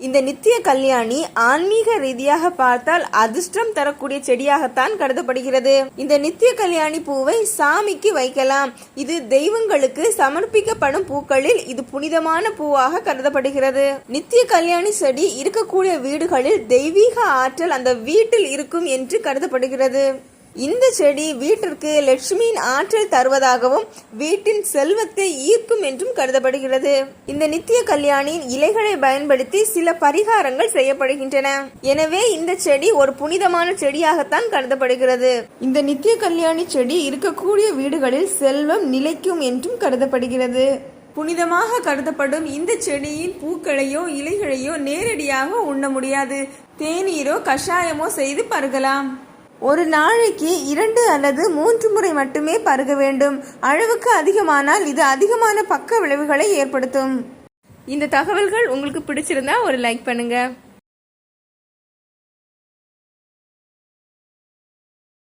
இந்த நித்திய கல்யாணி ஆன்மீக ரீதியாக பார்த்தால் அதிர்ஷ்டம் தரக்கூடிய செடியாகத்தான் கருதப்படுகிறது. இந்த நித்திய கல்யாணி பூவை சாமிக்கு வைக்கலாம். இது தெய்வங்களுக்கு சமர்ப்பிக்கப்படும் பூக்களில் இது புனிதமான பூவாக கருதப்படுகிறது. நித்திய கல்யாணி செடி இருக்கக்கூடிய வீடுகளில் தெய்வீக ஆற்றல் அந்த வீட்டில் இருக்கும் என்று கருதப்படுகிறது. இந்த செடி வீட்டிற்கு லட்சுமியின் ஆற்றல் தருவதாகவும் வீட்டின் செல்வத்தை ஈர்க்கும் என்றும் கருதப்படுகிறது. இந்த நித்திய கல்யாணியின் இலைகளை பயன்படுத்தி சில பரிகாரங்கள் செய்யப்படுகின்றன. எனவே இந்த செடி ஒரு புனிதமான செடியாகத்தான் கருதப்படுகிறது. இந்த நித்திய கல்யாணி செடி இருக்கக்கூடிய வீடுகளில் செல்வம் நிலைக்கும் என்றும் கருதப்படுகிறது. புனிதமாக கருதப்படும் இந்த செடியின் பூக்களையோ இலைகளையோ நேரடியாக உண்ண முடியாது. தேநீரோ கஷாயமோ செய்து பருகலாம். ஒரு நாளைக்கு இரண்டு அல்லது மூன்று முறை மட்டுமே பருக வேண்டும். அளவுக்கு அதிகமானால் இது அதிகமான பக்க விளைவுகளை ஏற்படுத்தும். இந்த தகவல்கள் உங்களுக்கு பிடிச்சிருந்தா ஒரு லைக் பண்ணுங்கள்